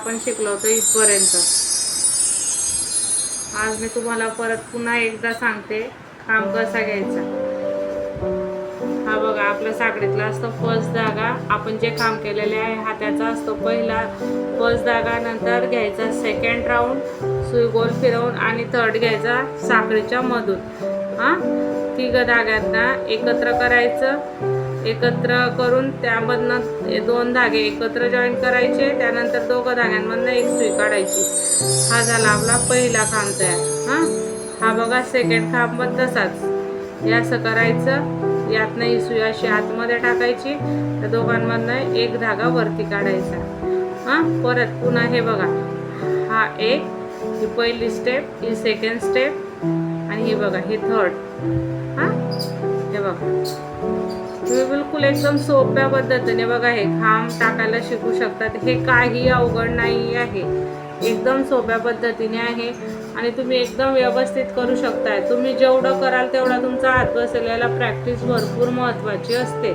आपण शिकलो होतो इथपर्यंत. आज मी तुम्हाला परत पुन्हा एकदा सांगते खांब कसा घ्यायचा. हा बघा आपल्या साखळीतला असतो फर्स्ट धागा. आपण जे काम केलेले आहे हा त्याचा असतो पहिला फर्स्ट धागा. नंतर घ्यायचा सेकंड राऊंड सुई गोल फिरवून आणि थर्ड घ्यायचा साखळीच्या मधून. हा? तिघ धाग्यांना एकत्र करायचं. एकत्र करून त्यामधनं दोन धागे एकत्र जॉईन करायचे त्यानंतर दोघं धाग्यांमधनं एक सुई काढायची. हा झाला आपला पहिला खांब तयार. हा? हा बघा सेकंड खांब पण तसाच. हे असं करायचं. यातनं ही सुई अशी आतमध्ये टाकायची. तर दोघांमधनं एक धागा वरती काढायचा. हां? परत पुन्हा हे बघा. हा एक ही पहिली स्टेप ही सेकंड स्टेप आणि ही बघा ही थर्ड हां? हे बघा. तुम्ही बिलकुल एकदम सोप्या पद्धतीने बघा हे खांब टाकायला शिकू शकतात. हे काही अवघड नाही आहे. एकदम सोप्या पद्धतीने आहे. आणि तुम्ही एकदम व्यवस्थित करू शकताय. तुम्ही जेवढं कराल तेवढा तुमचा हात बसेल प्रॅक्टिस भरपूर महत्त्वाची असते.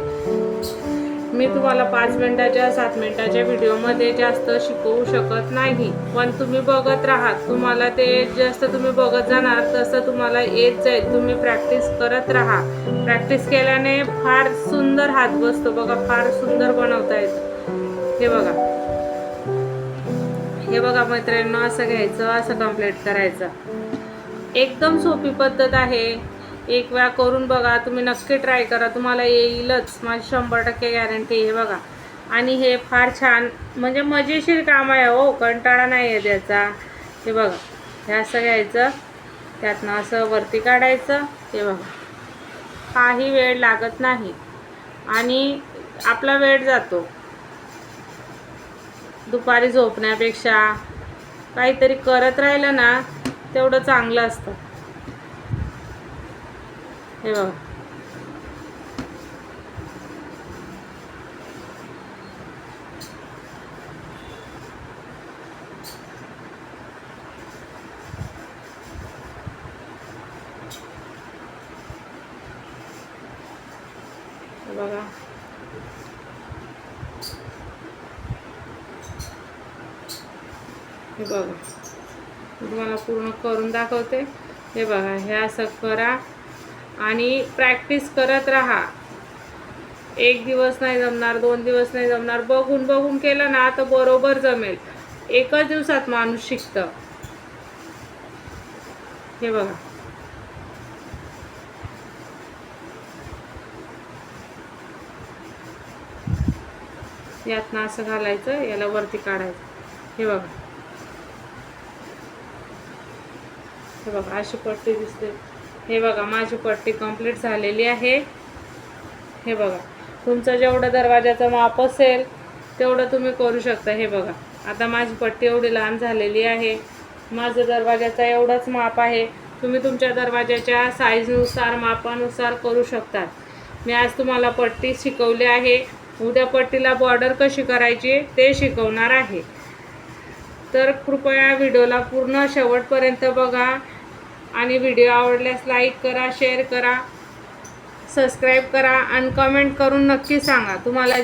मी तुम्हाला पाच मिनिटाच्या सात मिनिटाच्या व्हिडिओमध्ये जास्त शिकवू शकत नाही. पण तुम्ही बघत राहा तुम्हाला ते जास्त तुम्ही बघत जाणार तसं तुम्हाला येत जाईल. तुम्ही प्रॅक्टिस करत राहा. प्रॅक्टिस केल्याने फार सुंदर हात बसतो बघा. फार सुंदर बनवता येतं. हे बघा. हे बघा मैत्रिणींना असं घ्यायचं असं कंप्लीट करायचं. एकदम सोपी पद्धत आहे. एक वेळा करून बघा तुम्ही नक्की ट्राय करा. तुम्हाला येईलच. माझी शंभर टक्के गॅरंटी आहे बघा. आणि हे फार छान म्हणजे मजेशीर काम आहे हो. कंटाळा नाही आहे त्याचा हे बघा हे असं घ्यायचं. त्यातनं असं वरती काढायचं. हे बघा. काही वेळ लागत नाही. आणि आपला वेळ जातो. दुपारी झोपण्यापेक्षा काहीतरी करत राहिलं ना तेवढं चांगलं असतं. हे बघा. बघा. हे बघा. तुम्हाला पूर्ण करून दाखवते. हे बघा हे असं करा. आणि प्रॅक्टिस करत राहा. एक दिवस नाही जमणार दोन दिवस नाही जमणार. बघून बघून केलं ना तर बरोबर जमेल. एकच दिवसात माणूस शिकतं. हे बघा. यातनं असं घालायचं याला वरती काढायचं. हे बघा. हे बघा अशी पट्टी दिसते. हे बघा माझी पट्टी कंप्लीट झालेली आहे. हे बघा तुमचं जेवढं दरवाजाचं माप असेल तेवढं तुम्ही करू शकता. हे बघा आता माझी पट्टी एवढी लहान झालेली आहे. माझं दरवाजाचा एवढंच माप आहे. तुम्ही तुमच्या दरवाजाच्या साईजनुसार मापानुसार करू शकतात. मी आज तुम्हाला पट्टी शिकवली आहे. उद्या पट्टीला बॉर्डर कशी करायची ते शिकवणार आहे. तर कृपया व्हिडिओला पूर्ण शेवटपर्यंत बघा. आणि व्हिडिओ आवडल्यास लाईक करा शेअर करा सबस्क्राईब करा आणि कमेंट करून नक्की सांगा. तुम्हाला